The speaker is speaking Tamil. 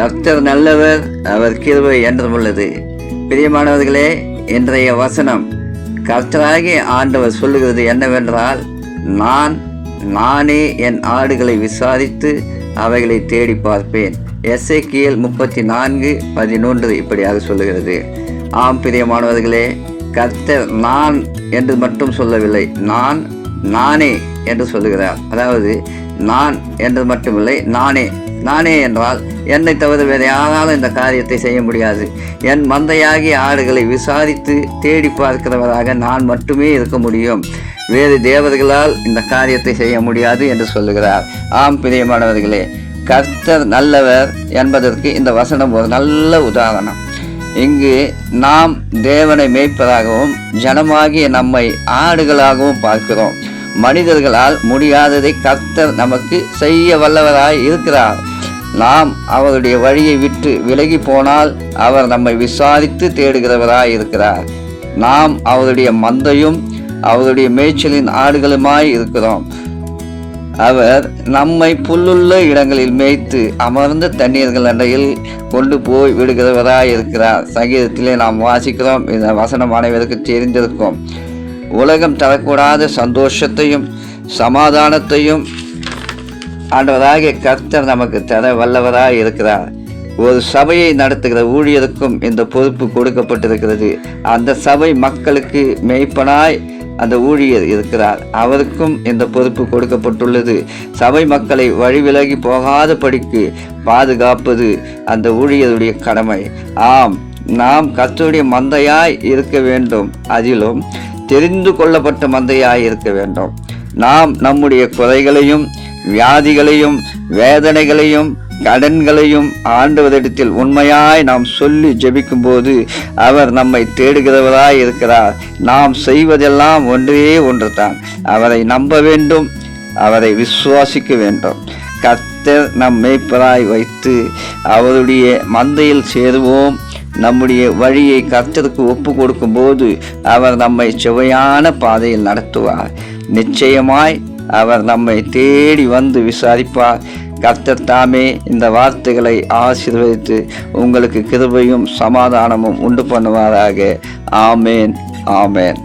கர்த்தர் நல்லவர் அவர் கிருபை என்றும் உள்ளது. பிரியமானவர்களே இன்றைய வசனம் கர்த்தராகி ஆண்டவர் சொல்லுகிறது என்னவென்றால் நான் நானே என் ஆடுகளை விசாரித்து அவைகளை தேடி பார்ப்பேன். எஸ்ஐ கீழ் முப்பத்தி நான்கு பதினொன்று இப்படியாக சொல்லுகிறது. ஆம் பிரியமானவர்களே கர்த்தர் நான் என்று மட்டும் சொல்லவில்லை. நான் நானே என்று சொல்லுகிறார். அதாவது நான் என்று மட்டுமில்லை நானே. நானே என்றால் என்னை தவிர வேறு யாராலும் இந்த காரியத்தை செய்ய முடியாது. என் மந்தையாகிய ஆடுகளை விசாரித்து தேடி பார்க்கிறவராக நான் மட்டுமே இருக்க முடியும். வேறு தேவர்களால் இந்த காரியத்தை செய்ய முடியாது என்று சொல்லுகிறார். ஆம் பிரியமானவர்களே கர்த்தர் நல்லவர் என்பதற்கு இந்த வசனம் ஒரு நல்ல உதாரணம். இங்கு நாம் தேவனை மேய்ப்பதாகவும் ஜனமாகிய நம்மை ஆடுகளாகவும் பார்க்கிறோம். மனிதர்களால் முடியாததை கர்த்தர் நமக்கு செய்ய வல்லவராய் இருக்கிறார். நாம் அவருடைய வழியை விட்டு விலகி போனால் அவர் நம்மை விசாரித்து தேடுகிறவராய் இருக்கிறார் நாம் அவருடைய மந்தையும் அவருடைய மேய்ச்சலின் ஆடுகளுமாய் இருக்கிறோம். அவர் நம்மை புல்லுள்ள இடங்களில் மேய்த்து அமர்ந்த தண்ணீர்கள் அண்டையில் கொண்டு போய் விடுகிறவராய் இருக்கிறார் சங்கீதத்திலே நாம் வாசிக்கிறோம். இந்த வசனம் அனைவருக்கு தெரிந்திருக்கும். உலகம் தரக்கூடாத சந்தோஷத்தையும் சமாதானத்தையும் ஆண்டவராகிய கர்த்தர் நமக்கு தர வல்லவராக இருக்கிறார். ஒரு சபையை நடத்துகிற ஊழியருக்கும் இந்த பொறுப்பு கொடுக்கப்பட்டிருக்கிறது. அந்த சபை மக்களுக்கு மெய்ப்பனாய் அந்த ஊழியர் இருக்கிறார். அவருக்கும் இந்த பொறுப்பு கொடுக்கப்பட்டுள்ளது. சபை மக்களை வழிவிலகி போகாதபடிக்கு பாதுகாப்பது அந்த ஊழியருடைய கடமை. ஆம் நாம் கர்த்தருடைய மந்தையாய் இருக்க வேண்டும். அதிலும் தெரிந்து கொள்ளப்பட்ட மந்தையாய் இருக்க வேண்டும். நாம் நம்முடைய குறைகளையும் வியாதிகளையும் வேதனைகளையும் கடன்களையும் ஆண்டுவதிடத்தில் உண்மையாய் நாம் சொல்லி ஜெபிக்கும்போது அவர் நம்மை தேடுகிறவராய் இருக்கிறார். நாம் செய்வதெல்லாம் ஒன்றே ஒன்றுதான். அவரை நம்ப வேண்டும் அவரை விசுவாசிக்க வேண்டும். கர்த்தர் நம் மேய்ப்பராய் வைத்து அவருடைய மந்தையில் சேருவோம். நம்முடைய வழியை கர்த்தருக்கு ஒப்பு கொடுக்கும்போது அவர் நம்மை செவையான பாதையில் நடத்துவார். நிச்சயமாய் அவர் நம்மை தேடி வந்து விசாரிப்பார். கர்த்தர் தாமே இந்த வார்த்தைகளை ஆசீர்வதித்து உங்களுக்கு கிருபையும் சமாதானமும் உண்டு பண்ணுவாராக. ஆமேன் ஆமேன்.